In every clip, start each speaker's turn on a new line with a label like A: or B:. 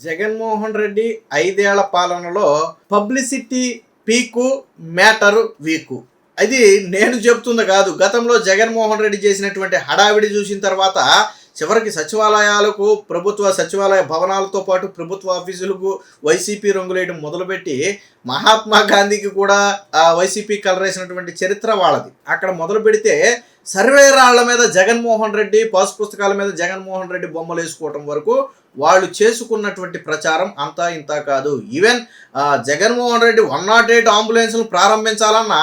A: జగన్మోహన్ రెడ్డి ఐదేళ్ళ పాలనలో publicity peak matter week. అది నేను చెప్తుంది కాదు. గతంలో జగన్మోహన్ రెడ్డి చేసినటువంటి హడావిడి చూసిన తర్వాత చివరికి సచివాలయాలకు ప్రభుత్వ సచివాలయ భవనాలతో పాటు ప్రభుత్వ ఆఫీసులకు వైసీపీ రంగులేయడం మొదలుపెట్టి మహాత్మా గాంధీకి కూడా ఆ వైసీపీ కలరేసినటువంటి చరిత్ర వాళ్ళది. అక్కడ మొదలు పెడితే సర్వే రాళ్ళ మీద జగన్మోహన్ రెడ్డి పాస్ పుస్తకాల మీద జగన్మోహన్ రెడ్డి బొమ్మలు వేసుకోవటం వరకు వాళ్ళు చేసుకున్నటువంటి ప్రచారం అంతా ఇంత కాదు. Even Jaganmohan Reddy one not eight అంబులెన్స్లు ప్రారంభించాలన్నా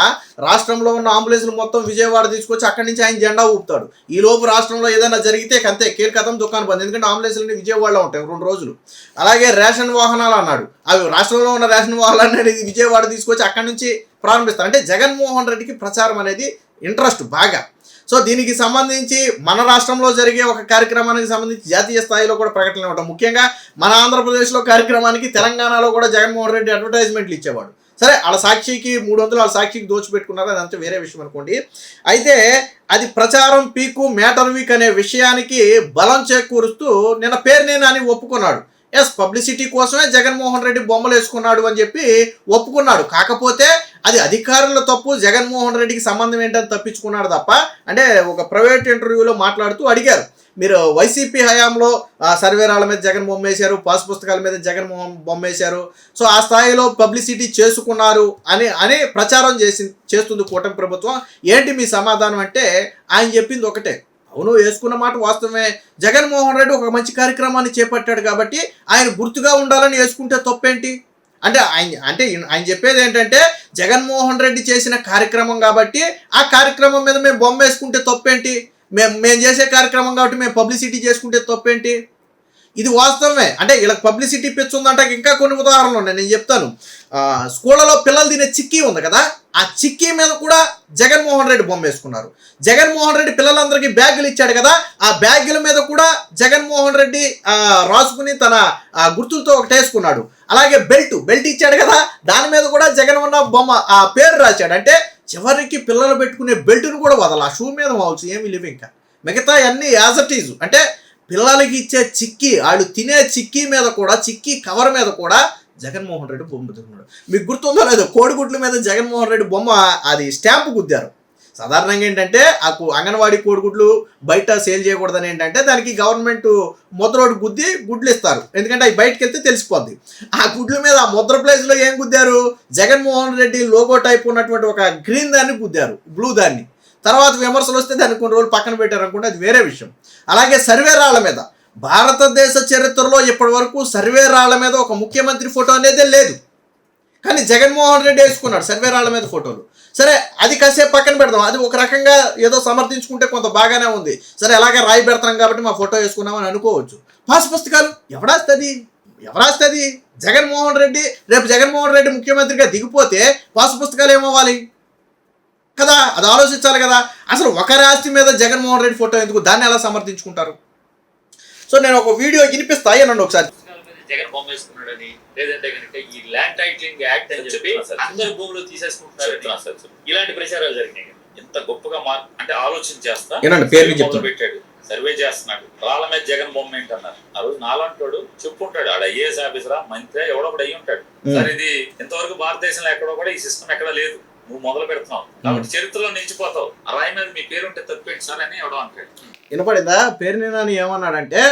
A: రాష్ట్రంలో ఉన్న అంబులెన్స్లు మొత్తం విజయవాడ తీసుకొచ్చి అక్కడి నుంచి ఆయన జెండా ఊపుతాడు. ఈ లోపు రాష్ట్రంలో ఏదైనా జరిగితే అంతే కీలకతం దుకాణం బంద్. ఎందుకంటే అంబులెన్స్లన్నీ విజయవాడలో ఉంటాయి రెండు రోజులు. అలాగే రేషన్ వాహనాలు అన్నాడు. అవి రాష్ట్రంలో ఉన్న రేషన్ వాహనాలు అనేది విజయవాడ తీసుకొచ్చి అక్కడి నుంచి ప్రారంభిస్తారు. అంటే జగన్మోహన్ రెడ్డికి ప్రచారం అనేది ఇంట్రెస్ట్ బాగా. సో దీనికి సంబంధించి మన రాష్ట్రంలో జరిగే ఒక కార్యక్రమానికి సంబంధించి జాతీయ స్థాయిలో కూడా ప్రకటనలు ఇవ్వడం ముఖ్యంగా మన ఆంధ్రప్రదేశ్లో కార్యక్రమానికి తెలంగాణలో కూడా జగన్మోహన్ రెడ్డి అడ్వర్టైజ్మెంట్లు ఇచ్చేవాడు. సరే వాళ్ళ సాక్షికి మూడు వందలు వాళ్ళ సాక్షికి దోచిపెట్టుకున్నారు అదంతా వేరే విషయం అనుకోండి. అయితే అది ప్రచారం పీకు మ్యాటర్ వీక్ అనే విషయానికి బలం చేకూరుస్తూ నిన్న పేరు నేను అని ఒప్పుకున్నాడు. ఎస్ పబ్లిసిటీ కోసమే జగన్మోహన్ రెడ్డి బొమ్మలు వేసుకున్నాడు అని చెప్పి ఒప్పుకున్నాడు. కాకపోతే అది అధికారుల తప్పు జగన్మోహన్ రెడ్డికి సంబంధం ఏంటని తప్పించుకున్నాడు తప్ప అంటే ఒక ప్రైవేట్ ఇంటర్వ్యూలో మాట్లాడుతూ అడిగారు. మీరు వైసీపీ హయాంలో సర్వేరాల మీద జగన్ బొమ్మ వేశారు పాస్ పుస్తకాల మీద జగన్ బొమ్మ వేశారు. సో ఆ స్థాయిలో పబ్లిసిటీ చేసుకున్నారు అని అని ప్రచారం చేసి చేస్తుంది కూటమి ప్రభుత్వం. ఏంటి మీ సమాధానం అంటే ఆయన చెప్పింది ఒకటే. అవును వేసుకున్న మాట వాస్తవమే. జగన్మోహన్ రెడ్డి ఒక మంచి కార్యక్రమాన్ని చేపట్టాడు కాబట్టి ఆయన గుర్తుగా ఉండాలని వేసుకుంటే తప్పేంటి? అంటే ఆయన అంటే ఆయన చెప్పేది ఏంటంటే జగన్మోహన్ రెడ్డి చేసిన కార్యక్రమం కాబట్టి ఆ కార్యక్రమం మీద మేము బొమ్మ వేసుకుంటే తప్పేంటి? మేము మేము చేసే కార్యక్రమం కాబట్టి మేము పబ్లిసిటీ చేసుకుంటే తప్పేంటి? ఇది వాస్తవమే. అంటే వీళ్ళకి పబ్లిసిటీ పిచ్చి ఉందంటే ఇంకా కొన్ని ఉదాహరణలు ఉన్నాయి. నేను చెప్తాను. స్కూళ్ళలో పిల్లలు తినే చిక్కీ ఉంది కదా? ఆ చిక్కీ మీద కూడా జగన్మోహన్ రెడ్డి బొమ్మ వేసుకున్నారు. జగన్మోహన్ రెడ్డి పిల్లలందరికీ బ్యాగులు ఇచ్చాడు కదా? ఆ బ్యాగుల మీద కూడా జగన్మోహన్ రెడ్డి రాసుకుని తన గుర్తులతో ఒకటి వేసుకున్నాడు. అలాగే బెల్ట్. బెల్ట్ ఇచ్చాడు కదా? దాని మీద కూడా జగన్ ఉన్న బొమ్మ ఆ పేరు రాశాడు. అంటే చివరికి పిల్లలు పెట్టుకునే బెల్ట్ను కూడా వదల. ఆ షూ మీద అవచ్చు ఏమీ లేవు ఇంకా. మిగతా అన్ని యాజ్ అట్ ఈజ్ అంటే పిల్లలకి ఇచ్చే చిక్కీ వాళ్ళు తినే చిక్కీ మీద కూడా చిక్కీ కవర్ మీద కూడా జగన్మోహన్ రెడ్డి బొమ్మ పెట్టుకున్నాడు. మీకు గుర్తుందో లేదో కోడిగుడ్ల మీద జగన్మోహన్ రెడ్డి బొమ్మ అది స్టాంపు గుద్దారు. సాధారణంగా ఏంటంటే ఆ అంగన్వాడీ కోడిగుడ్లు బయట సేల్ చేయకూడదని ఏంటంటే దానికి గవర్నమెంట్ ముద్రోడు గుద్ది గుడ్లు ఇస్తారు ఎందుకంటే అవి బయటకు వెళ్తే తెలిసిపోద్ది. ఆ గుడ్ల మీద ఆ ముద్ర ప్లేస్లో ఏం గుద్దారు? జగన్మోహన్ రెడ్డి లోగో టైప్ ఉన్నటువంటి ఒక గ్రీన్ దాన్ని గుద్దారు. బ్లూ దాన్ని. తర్వాత విమర్శలు వస్తే దాన్ని కొన్ని రోజులు పక్కన పెట్టారు అనుకుంటే అది వేరే విషయం. అలాగే సర్వే రాళ్ళ మీద. భారతదేశ చరిత్రలో ఇప్పటి వరకు సర్వే రాళ్ళ మీద ఒక ముఖ్యమంత్రి ఫోటో అనేది లేదు. కానీ జగన్మోహన్ రెడ్డి వేసుకున్నాడు సర్వే రాళ్ళ మీద ఫోటోలు. సరే అది కాసేపు పక్కన పెడదాం. అది ఒక రకంగా ఏదో సమర్థించుకుంటే కొంత బాగానే ఉంది. సరే అలాగే రాయి పెడతాం కాబట్టి మా ఫోటో వేసుకున్నామని అనుకోవచ్చు. పాస్ పుస్తకాలు ఎవడాస్తుంది ఎవరాస్తుంది జగన్మోహన్ రెడ్డి రేపు జగన్మోహన్ రెడ్డి ముఖ్యమంత్రిగా దిగిపోతే పాస్ పుస్తకాలు ఏమవ్వాలి? కదా? అది ఆలోచించాలి కదా? అసలు ఒకరి ఆస్తి మీద జగన్మోహన్ రెడ్డి ఫోటో ఎందుకు? దాన్ని ఎలా సమర్థించుకుంటారు? సో నేను ఒక వీడియో వినిపిస్తా అయ్యానండి ఒకసారి.
B: జగన్ బొమ్మ వేసుకున్నాడని. లేదంటే కనుక ఈ ల్యాండ్ టైటిలింగ్ యాక్ట్ అని చెప్పి. అందరు భూములు. ఇలాంటి ప్రచారాలు జరిగినాయి. ఎంత గొప్పగా మా అంటే ఆలోచన చేస్తా. పెట్టాడు. సర్వే చేస్తున్నాడు. రాళ్ళ మీద జగన్ బొమ్మ ఏంటన్నారు? ఆ రోజు నాలంటాడు చెప్పుంటాడు. ఆడ ఐఏఎస్ ఆఫీసరా మంత్రి ఎవడో ఒకటి అయ్యి ఉంటాడు. సార్ ఇది ఇంతవరకు భారతదేశంలో ఎక్కడో కూడా ఈ సిస్టమ్ ఎక్కడ లేదు. నువ్వు మొదలు పెడుతున్నావు. కాబట్టి చరిత్రలో నిలిచిపోతావు. ఆ రాయి మీద మీ పేరు ఉంటే తప్పేంటి సార్ అని ఎవడో అంటాడు.
A: వినపడిందా? పేరు నేను ఏమన్నాడంటే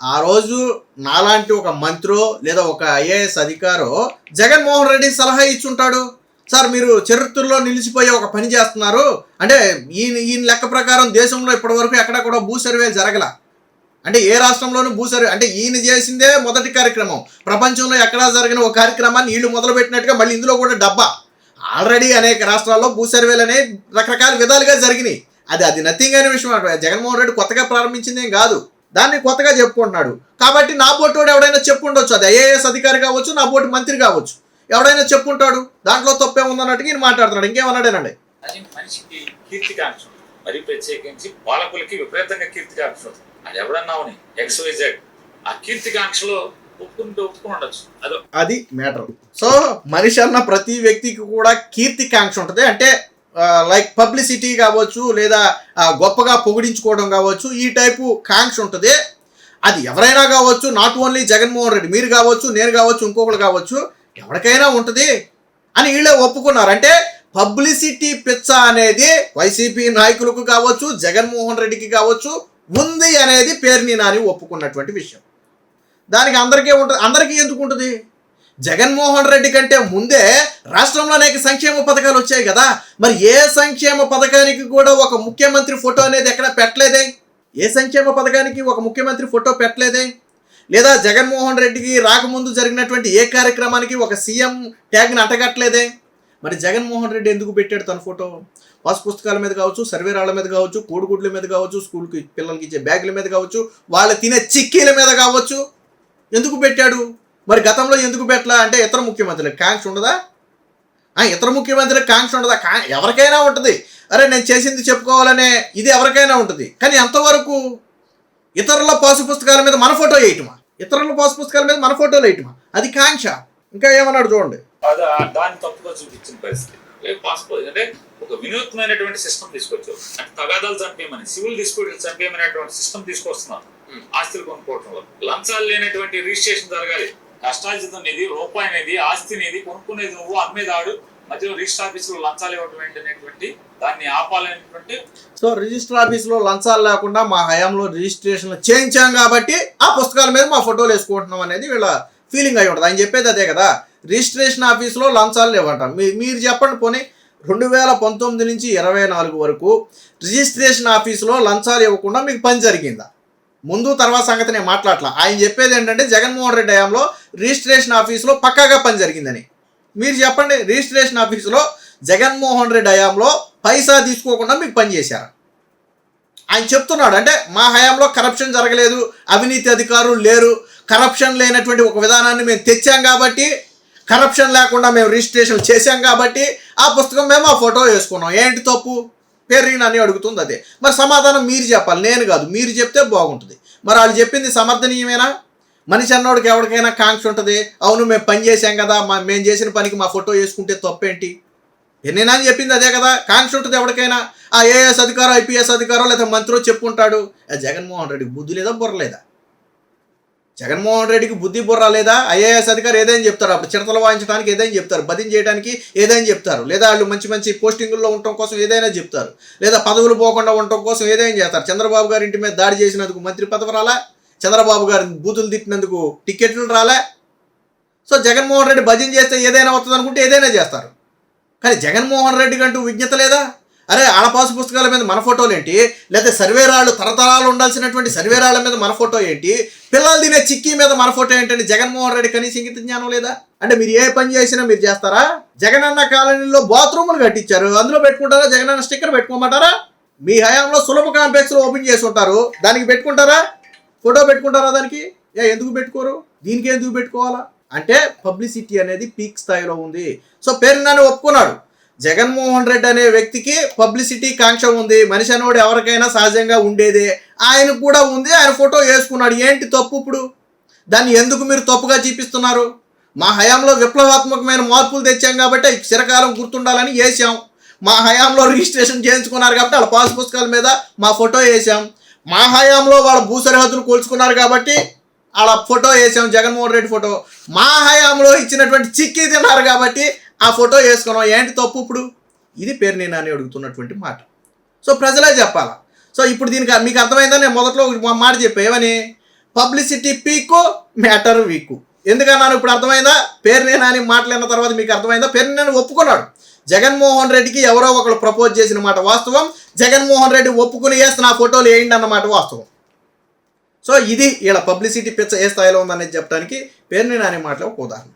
A: ఆ రోజు నాలాంటి ఒక మంత్రో లేదా ఒక ఐఏఎస్ అధికారో జగన్మోహన్ రెడ్డి సలహా ఇచ్చుంటాడు. సార్ మీరు చరిత్రలో నిలిచిపోయే ఒక పని చేస్తున్నారు. అంటే ఈయన ఈయన లెక్క ప్రకారం దేశంలో ఇప్పటివరకు ఎక్కడ కూడా భూ సర్వే జరగల. అంటే ఏ రాష్ట్రంలోనూ భూ సర్వే అంటే ఈయన చేసిందే మొదటి కార్యక్రమం. ప్రపంచంలో ఎక్కడా జరిగిన ఒక కార్యక్రమాన్ని వీళ్ళు మొదలు పెట్టినట్టుగా మళ్ళీ ఇందులో కూడా డబ్బా. ఆల్రెడీ అనేక రాష్ట్రాల్లో భూ సర్వేలు అనేవి రకరకాల విధాలుగా జరిగినాయి. అది అది నథింగ్ అనే విషయం జగన్మోహన్ రెడ్డి కొత్తగా ప్రారంభించిందేం కాదు. దాన్ని కొత్తగా చెప్పుకుంటున్నాడు. కాబట్టి నా బోటోడు ఎవడైనా చెప్పుండొచ్చు. అది ఐఏఎస్ అధికారి కావచ్చు నా బోటి మంత్రి కావచ్చు. ఎవడైనా చెప్పుంటాడు. దాంట్లో తప్పే ఉందన్నట్టు నేను మాట్లాడుతున్నాడు. ఇంకేమన్నాడేనండి?
B: అది మనిషికి కీర్తికాంక్ష. మరి ప్రత్యేకించి పాలకులకి విపరీతంగా కీర్తికాంక్ష. అది ఎవడన్నా ఎక్స్ వై ఆ కీర్తికాంక్షలో ఒప్పుకుంటే ఒప్పుకుని ఉండొచ్చు. అది.
A: అది మ్యాటర్. సో మనిషి అన్న ప్రతి వ్యక్తికి కూడా కీర్తికాంక్ష ఉంటుంది. అంటే లైక్ పబ్లిసిటీ కావచ్చు లేదా గొప్పగా పొగిడించుకోవడం కావచ్చు ఈ టైపు కాంక్ష ఉంటుంది. అది ఎవరైనా కావచ్చు నాట్ ఓన్లీ జగన్మోహన్ రెడ్డి మీరు కావచ్చు నేను కావచ్చు ఇంకొకరు కావచ్చు ఎవరికైనా ఉంటుంది అని వీళ్ళే ఒప్పుకున్నారు. అంటే పబ్లిసిటీ పిచ్చ అనేది వైసీపీ నాయకులకు కావచ్చు జగన్మోహన్ రెడ్డికి కావచ్చు ఉంది అనేది పేరుని నాని ఒప్పుకున్నటువంటి విషయం. దానికి అందరికీ ఉంటుంది. అందరికీ ఎందుకు ఉంటుంది? జగన్మోహన్ రెడ్డి కంటే ముందే రాష్ట్రంలో అనేక సంక్షేమ పథకాలు వచ్చాయి కదా. మరి ఏ సంక్షేమ పథకానికి కూడా ఒక ముఖ్యమంత్రి ఫోటో అనేది ఎక్కడ పెట్టలేదే? ఏ సంక్షేమ పథకానికి ఒక ముఖ్యమంత్రి ఫోటో పెట్టలేదే? లేదా జగన్మోహన్ రెడ్డికి రాకముందు జరిగినటువంటి ఏ కార్యక్రమానికి ఒక సీఎం ట్యాగ్ని అంటగట్టలేదే? మరి జగన్మోహన్ రెడ్డి ఎందుకు పెట్టాడు తన ఫోటో? పాస్ పుస్తకాల మీద కావచ్చు సర్వేరాళ్ళ మీద కావచ్చు కోడిగుడ్ల మీద కావచ్చు స్కూల్కి పిల్లలకి ఇచ్చే బ్యాగుల మీద కావచ్చు వాళ్ళు తినే చిక్కీల మీద కావచ్చు ఎందుకు పెట్టాడు? మరి గతంలో ఎందుకు పెట్టలా? అంటే ఇతర ముఖ్యమంత్రులకు కాంక్ష ఉండదా? ఆ, ఇతర ముఖ్యమంత్రులకు కాంక్ష ఉండదా? కా ఎవరికైనా ఉంటుంది. అరే నేను చేసింది చెప్పుకోవాలనే ఇది ఎవరికైనా ఉంటుంది. కానీ ఎంతవరకు? ఇతరుల పాసు పుస్తకాల మీద మన ఫోటో వేయటమా? ఇతరుల పాసు పుస్తకాల మీద మన ఫోటోలు వేయటమా? అది కాంక్ష. ఇంకా ఏమన్నాడు చూడండి.
B: దాన్ని తప్పుగా చూపించిన పరిస్థితి. అంటే ఒక వినూత్నమైనటువంటి సిస్టమ్ తీసుకొచ్చారు అంటే తగాదాలు చంపేయమని సివిల్ డిస్ప్యూట్లు చంపేయమనేటువంటి సిస్టమ్ తీసుకొస్తున్నారు ఆస్తులు కొనుక్కోవటంలో లంచాలు లేనటువంటి రిజిస్ట్రేషన్ జరగాలి. కష్టార్జితం నిధి రూపాయి నిధి ఆస్తి నిధి కొనుక్కునేది నువ్వు అమ్మేదాడు. మధ్యలో రిజిస్టర్ ఆఫీసులో లంచాలు ఇవ్వడం ఏంటనేటువంటి దాన్ని ఆపాలనేటువంటి
A: సో రిజిస్టర్ ఆఫీస్లో లంచాలు లేకుండా మా హయాంలో రిజిస్ట్రేషన్ చేయించాం కాబట్టి ఆ పుస్తకాల మీద మా ఫోటోలు వేసుకుంటున్నాం అనేది వీళ్ళ ఫీలింగ్ అయి ఉంటుంది. ఆయన చెప్పేది అదే కదా. రిజిస్ట్రేషన్ ఆఫీస్లో లంచాలు లేవంట మీరు చెప్పండి పోనీ. రెండు వేల పంతొమ్మిది నుంచి ఇరవై నాలుగు వరకు రిజిస్ట్రేషన్ ఆఫీస్లో లంచాలు ఇవ్వకుండా మీకు పని జరిగిందా? ముందు తర్వాత సంగతి నేను మాట్లాడలా ఆయన చెప్పేది ఏంటంటే జగన్మోహన్ రెడ్డి హయాంలో రిజిస్ట్రేషన్ ఆఫీసులో పక్కాగా పని జరిగిందని. మీరు చెప్పండి రిజిస్ట్రేషన్ ఆఫీసులో జగన్మోహన్ రెడ్డి హయాంలో పైసా తీసుకోకుండా మీకు పని చేశారు? ఆయన చెప్తున్నాడు అంటే మా హయాంలో కరప్షన్ జరగలేదు అవినీతి అధికారులు లేరు కరప్షన్ లేనటువంటి ఒక విధానాన్ని మేము తెచ్చాం కాబట్టి కరప్షన్ లేకుండా మేము రిజిస్ట్రేషన్ చేశాం కాబట్టి ఆ పుస్తకం మేము ఆ ఫోటో వేసుకున్నాం. ఏంటి తప్పు? పేర్రీన్ అని అడుగుతుంది అదే. మరి సమాధానం మీరు చెప్పాలి. నేను కాదు. మీరు చెప్తే బాగుంటుంది. మరి వాళ్ళు చెప్పింది సమర్థనీయమేనా? మనిషి అన్నోడికి ఎవరికైనా కాంక్ష ఉంటుంది. అవును మేము పని చేశాం కదా. మా మేము చేసిన పనికి మా ఫోటో వేసుకుంటే తప్పేంటి? ఎన్నైనా చెప్పింది అదే కదా. కాంక్ష ఉంటుంది ఎవరికైనా. ఆ ఏఎస్ అధికారో ఐపీఎస్ అధికారో లేదా మంత్రో చెప్పుకుంటాడు ఆ జగన్మోహన్ రెడ్డికి బుద్ధి లేదా బుర్ర లేదా? జగన్మోహన్ రెడ్డికి బుద్ధి బుర్ర లేదా? ఐఏఎస్ అధికారి ఏదైనా చెప్తారు. అప్పుడు చిడతలు వాయించడానికి ఏదైనా చెప్తారు. బదింగ్ చేయడానికి ఏదైనా చెప్తారు. లేదా వాళ్ళు మంచి మంచి పోస్టింగుల్లో ఉండటం కోసం ఏదైనా చెప్తారు. లేదా పదవులు పోకుండా ఉండటం కోసం ఏదైనా చేస్తారు. చంద్రబాబు గారి ఇంటి మీద దాడి చేసినందుకు మంత్రి పదవి రాలా? చంద్రబాబు గారిని బూతులు తిట్టినందుకు టికెట్లు రాలే? సో జగన్మోహన్ రెడ్డి భజన చేస్తే ఏదైనా వస్తుంది అనుకుంటే ఏదైనా చేస్తారు. కానీ జగన్మోహన్ రెడ్డి కంటూ విజ్ఞత లేదా? అరే ఆడపాసు పుస్తకాల మీద మన ఫోటోలు ఏంటి? లేదా సర్వేరాళ్ళు తరతరాలు ఉండాల్సినటువంటి సర్వేరాళ్ళ మీద మన ఫోటో ఏంటి? పిల్లలు తినే చిక్కీ మీద మన ఫోటో ఏంటంటే జగన్మోహన్ రెడ్డి కనీసం ఇంగిత జ్ఞానం లేదా? అంటే మీరు ఏ పని చేసినా మీరు చేస్తారా? జగనన్న కాలనీలో బాత్రూములు కట్టించారు. అందులో పెట్టుకుంటారా? జగనన్న స్టిక్కర్ పెట్టుకోమంటారా? మీ హయాంలో సులభ కాంప్లెక్స్ ఓపెన్ చేసి ఉంటారు. దానికి పెట్టుకుంటారా? ఫోటో పెట్టుకుంటారా దానికి? ఏ ఎందుకు పెట్టుకోరు? దీనికి ఎందుకు పెట్టుకోవాలా? అంటే పబ్లిసిటీ అనేది పీక్ స్థాయిలో ఉంది. సో పేరు నాని ఒప్పుకున్నాడు. జగన్మోహన్ రెడ్డి అనే వ్యక్తికి పబ్లిసిటీ కాంక్ష ఉంది. మనిషి అనేవాడు ఎవరికైనా సహజంగా ఉండేదే. ఆయన కూడా ఉంది. ఆయన ఫోటో వేసుకున్నాడు. ఏంటి తప్పు ఇప్పుడు? దాన్ని ఎందుకు మీరు తప్పుగా చూపిస్తున్నారు? మా హయాంలో విప్లవాత్మకమైన మార్పులు తెచ్చాం కాబట్టి చిరకాలం గుర్తుండాలని వేసాం మా హయాంలో రిజిస్ట్రేషన్ చేయించుకున్నారు కాబట్టి వాళ్ళ పాస్ పుస్తకాల మీద మా ఫోటో వేసాం మా హయాంలో వాళ్ళ భూ సరిహద్దులు కోల్చుకున్నారు కాబట్టి వాళ్ళ ఫోటో వేసాం జగన్మోహన్ రెడ్డి ఫోటో. మా హయాంలో ఇచ్చినటువంటి చిక్కీ తిన్నారు కాబట్టి ఆ ఫోటో వేసుకున్నాం ఏంటి తప్పు ఇప్పుడు? ఇది పేరు నేను అని అడుగుతున్నటువంటి మాట. సో ప్రజలే చెప్పాలా? సో ఇప్పుడు దీనికి మీకు అర్థమైందా? నేను మొదట్లో మాట చెప్పా. ఏమని? పబ్లిసిటీ పీకు మ్యాటర్ వీకు ఎందుకన్నాను ఇప్పుడు అర్థమైందా? పేరు నేను అని మాట్లాడిన తర్వాత మీకు అర్థమైందా? పేరు నేను ఒప్పుకున్నాడు. జగన్మోహన్ రెడ్డికి ఎవరో ఒకరు ప్రపోజ్ చేసిన మాట వాస్తవం. జగన్మోహన్ రెడ్డి ఒప్పుకుని వేస్తే నా ఫోటోలు వేయండి అన్నమాట వాస్తవం. సో ఇది ఇలా పబ్లిసిటీ పిచ్చ ఏ స్థాయిలో ఉందనేది చెప్పడానికి పేరు నేను అనే మాటలో ఒక ఉదాహరణ.